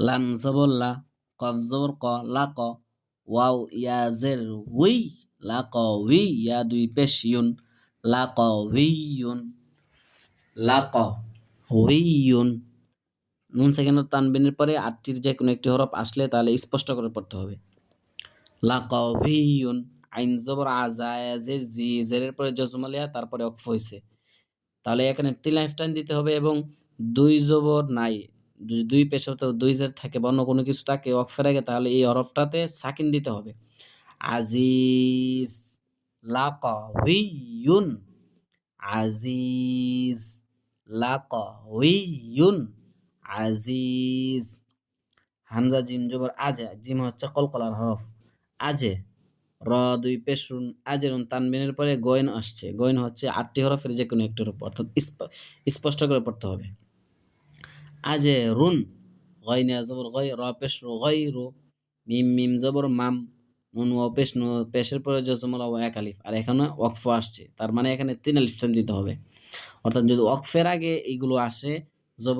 লাম জবর লা, কফ জবর ক, লা ক, ওয়াও, ইয়া, জের, উই, লা ক, উই, ইয়া, দুই, পেশ, ইউন, লা ক উইয়ুন লা ক হুইয়ুন নুন সেকেন্ডের তানবিনের পরে আটটির যে কোনো একটি হরফ আসলে তাহলে স্পষ্ট করে পড়তে হবে। লা ক হুইয়ুন আইন জবর আজা জের, জি, জেরের পরে জজমালিয়া তারপরে অক্ফ হয়েছে তাহলে এখানে তিন লাইফ টাইম দিতে হবে এবং দুই জবর নাই যদি দুই পেশা তো দুই জের থাকে বা অন্য কোনো কিছু থাকে অক্ফের আগে তাহলে এই হরফটাতে সাকিন দিতে হবে। আজিজ লাকাউইয়ুন আজিজ লাকাউইয়ুন আজিজ হামজা জিম, জবর, আজে। জিম হচ্ছে কলকলার হরফ। আজে। র, দুই পেশুন আজেরুন, তানবিনের পরে গয়ন আসছে। গয়ন হচ্ছে আটটি হরফের যে কোনো একটির উপর। অর্থাৎ স্পষ্ট করে পড়তে হবে। আজে রুন গয়নে জবর গয়, র পেশ গয় রু মিম মিম জবর মাম, নুন ও পেশ নু পেশের পরে জজমল ও এক আলিফ। আর এখানে ওয়াকফ আসছে, তার মানে এখানে তিন আলিফ দিতে হবে। অর্থাৎ যদি ওয়াকফের আগে এইগুলো আসে, জব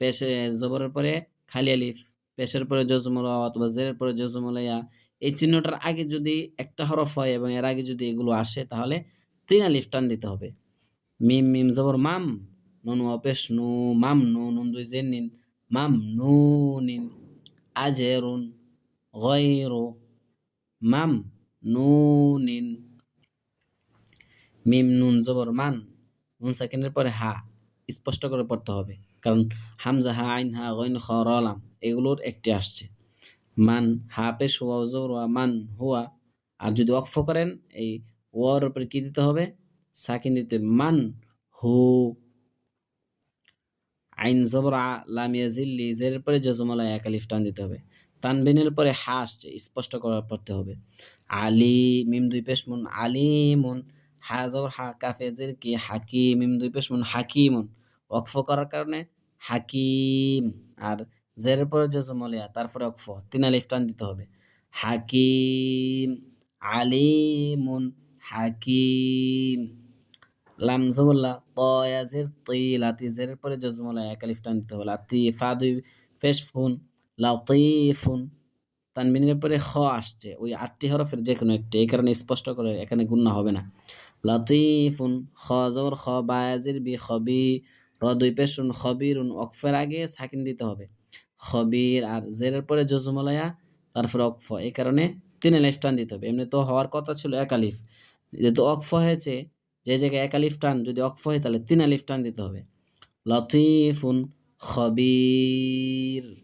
পেশে, জবরের পরে খালি আলিফ, পেশের পরে জজমল অথবা জেরের পরে জজমল ইয়া, এই চিহ্নটার আগে যদি একটা হরফ হয় এবং এর আগে যদি এগুলো আসে, তাহলে তিন আলিফ টান দিতে হবে। মিম মিম জবর মাম অপেশ নু মাম নু নুন দুই জেন নিন মাম নিন জবর মান নুন সেকেন্ডের পরে হা স্পষ্ট করে পড়তে হবে কারণ হামজা হা আইন হা গইন খ রলাম এগুলোর একটি আসছে মান হা পেশ হুয়া জবর মান হুয়া আর যদি অক্ফ করেন, এই ওয়ার উপরে কি দিতে হবে? সাকিন দিতে মান, হু আইন জবর লামিয়া জিল্লি জের পরে জজমালা এক আলিফ টান দিতে হবে। তানবিনের পরে হা আসছে স্পষ্ট করার পড়তে হবে। আলি মিম দুই পেশ মুন আলিমুন হা জবর, হা কাফেজের কি, হাকি মিম দুই পেশ মুন হাকিমুন অক্ফ করার কারণে হাকিম। আর জের পরে জজমলিয়া তারপরে অক্ফ তিন আলিফ টান দিতে হবে। হাকিম আলিমুন হাকিম। লাম জবল্লা তয়াজের তৈ লাতি জের পরে জজমলা এক আলিফ টান দিতে হবে লাতি ফা, দুই, ফেস, ফোন, লাতিফুন, তানবিনের পরে খ আসছে। ওই আটটি হরফের যে কোনো একটি। এই কারণে স্পষ্ট করে এখানে গুণনা হবে না। লতিফুন, খ, জবর, খ, বায়াজির, বি খবি র, দুই, পেশুন খবিরুন অকফের আগে সাকিন দিতে হবে। খবির আর জেরের পরে জজুমলায়া তারপরে অকফ এই কারণে তিন আলিফ টান দিতে হবে। এমনি তো হওয়ার কথা ছিল এক আলিফ। যেহেতু অকফ হয়েছে যে জায়গায় একা আলিফ টান, যদি অকফ হয় তাহলে তিন আলিফ টান দিতে হবে। লতিফুন খবির।